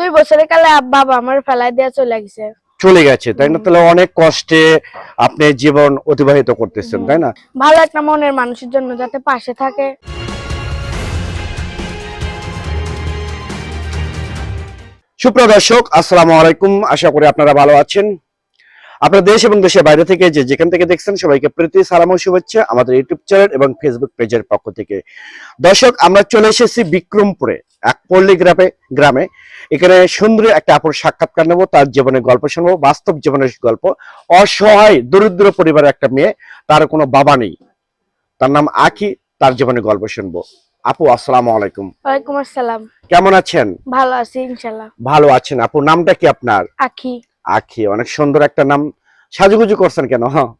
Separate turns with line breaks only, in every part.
দুই বছরের কালে আব্বা বাবা আমার ফেলাই দেয়া চলে গেছে।
চলে গেছে তাই না? তাহলে অনেক কষ্টে আপনি জীবন অতিবাহিত করতেছেন তাই না?
ভালো একটা মনের মানুষের জন্য যাতে পাশে থাকে।
সুপ্রিয় দর্শক আসসালামু আলাইকুম। আশা করি আপনারা ভালো আছেন। আপনারা দেশ এবং দেশের বাইরে থেকে যে যেখান থেকে দেখছেন সবাইকে প্রীতি সালাম ও শুভেচ্ছা আমাদের ইউটিউব চ্যানেল এবং ফেসবুক পেজের পক্ষ থেকে। দর্শক আমরা চলে এসেছি বিক্রমপুরে এক পল্লী গ্রামে গ্রামে। এখানে সুন্দর একটা আপুর সাক্ষাৎকার নেব তার জীবনের গল্প শুনব বাস্তব জীবনের গল্প। অসহায় দরিদ্র পরিবারের একটা মেয়ে তার কোনো বাবা নেই। তার নাম আখি তার জীবনের গল্প শুনব। আপু আসসালামু আলাইকুম।
ওয়ালাইকুম আসসালাম।
কেমন আছেন?
ভালো আছি ইনশাল্লাহ
ভালো আছেন। আপু নামটা কি আপনার?
আখি
আখি অনেক সুন্দর একটা নাম সাজুগুজু করছেন কেন? হ্যাঁ।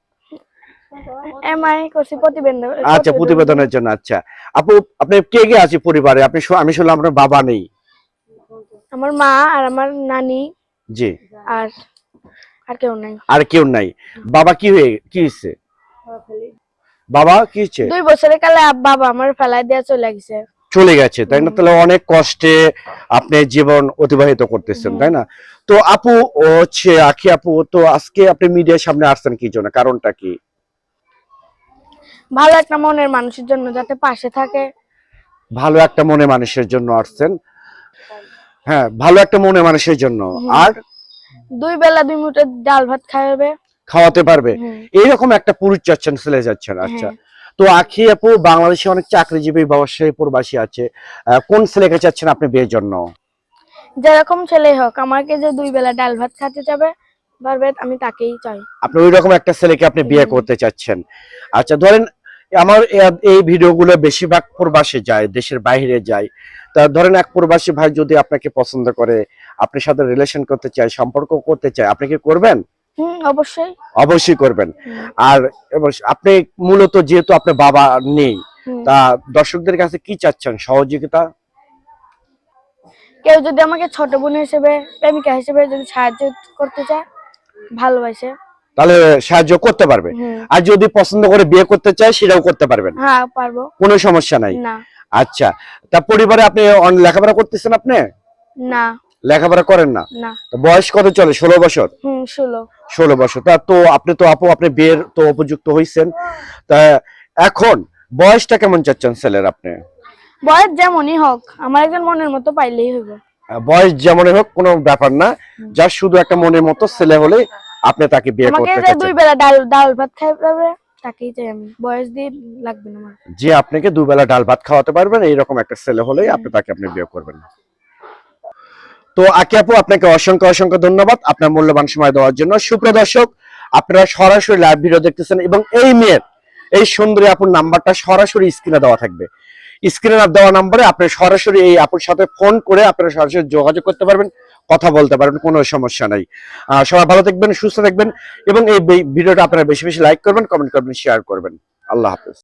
আচ্ছা প্রতিবেদনের জন্য আচ্ছা। আপু আপনি কে কে আছে পরিবারে? আপনি আমি শুনলাম আপনার বাবা নেই।
আমার মা আর আমার নানি
জি।
আর আর কেউ নাই।
আর কেউ নাই। বাবা কি হয়ে কি হয়েছে? বাবা কি হয়েছে?
দুই বছরের কালে আব- বাবা আমার ফেলাই দেওয়া চলে গেছে।
চলে গেছে তাই না? তাহলে অনেক কষ্টে আপনি জীবন অতিবাহিত করতেছেন তাই না? তো আপু হচ্ছে আখি আপু তো আজকে আপনি মিডিয়ার সামনে আসছেন কি জন্য? কারণটা কি?
ভালো একটা মনের মানুষের জন্য যাতে পাশে থাকে।
ভালো একটা মনে মানুষের জন্য আসছেন। হ্যাঁ ভালো একটা মনে মানুষের জন্য। আর?
দুই বেলা দুই মুঠো ডাল ভাত খাওয়াবে।
খাওয়াতে পারবে। এইরকম একটা পুরুষ চাচ্ছেন ছেলে যাচ্ছেন আচ্ছা।
হ্যাঁ।
তো আখি আপু বাংলাদেশে অনেক চাকরিজীবী ব্যবসায়ী প্রবাসী আছে। কোন ছেলেকে চাচ্ছেন আপনি বিয়ের জন্য?
যেরকম ছেলে হোক আমাকে যে দুই বেলা ডাল ভাত খাতে যাবে পারবে আমি তাকেই চাই।
আপনি ওই রকম একটা ছেলেকে আপনি বিয়ে করতে চাচ্ছেন। আচ্ছা ধরেন আমার এই ভিডিওগুলো বেশিরভাগ প্রবাসে যায় দেশের বাইরে যায়। তা ধরেন এক প্রবাসী ভাই যদি আপনাকে পছন্দ করে আপনার সাথে রিলেশন করতে চায় সম্পর্ক করতে চায় আপনি কি করবেন?
অবশ্যই।
অবশ্যই করবেন। আর আপনি মূলত যেহেতু আপনার বাবা নেই তা দর্শকদের কাছে কি চাচ্ছেন? সহযোগিতা?
কেউ যদি আমাকে ছোট বোন হিসেবে প্রেমিকা হিসেবে যদি সাহায্য করতে চায় ভালোবাসে।
তাহলে সাহায্য করতে পারবে। আর যদি পছন্দ করে বিয়ে করতে চায় সেটাও করতে পারবেন।
হ্যাঁ পারব।
কোনো সমস্যা নাই।
না।
আচ্ছা। তা পরিবারে আপনি লেখাপড়া করতেছেন আপনি?
না।
লেখাপড়া করেন না? বয়স কত চলে? ষোলো বছর?
ষোলো।
বছর। তা তো আপনি তো আপু আপনি বিয়ের তো উপযুক্ত হয়েছেন তা এখন বয়সটা কেমন চাচ্ছেন ছেলের আপনি?
বয়স যেমনই হোক আমার একজন মনের মতো পাইলেই হইব।
বয়স যেমনই হোক কোনো ব্যাপার না। যার শুধু একটা মনের মতো ছেলে হলে আপনি তাকে বিয়ে করতে চাচ্ছেন।
দুই বেলা ডাল ডাল ভাত খাইবে তাকেই চাই আমি। বয়স দিয়ে লাগবে না আমার।
যে আপনাকে দুবেলা ডাল ভাত খাওয়াতে পারবেন এইরকম একটা ছেলে হলেই আপনি তাকে আপনি বিয়ে করবেন। তো আকে আপু, আপনাকে অসংখ্য অসংখ্য ধন্যবাদ আপনার মূল্যবান সময় দেওয়ার জন্য। সুপ্রিয় দর্শক, আপনারা সরাসরি লাইভ ভিডিও দেখতেছেন এবং এই মেয়ের, এই সুন্দরী আপুর নাম্বারটা সরাসরি স্ক্রিনে দেওয়া থাকবে। স্ক্রিনে দেওয়া নাম্বারে আপনি সরাসরি এই আপুর সাথে ফোন করে আপনারা সরাসরি যোগাযোগ করতে পারবেন, কথা বলতে পারবেন, কোনো সমস্যা নাই। সবাই ভালো থাকবেন, সুস্থ থাকবেন এবং এই ভিডিওটা আপনারা বেশি বেশি লাইক করবেন কমেন্ট করবেন শেয়ার করবেন। আল্লাহ হাফেজ।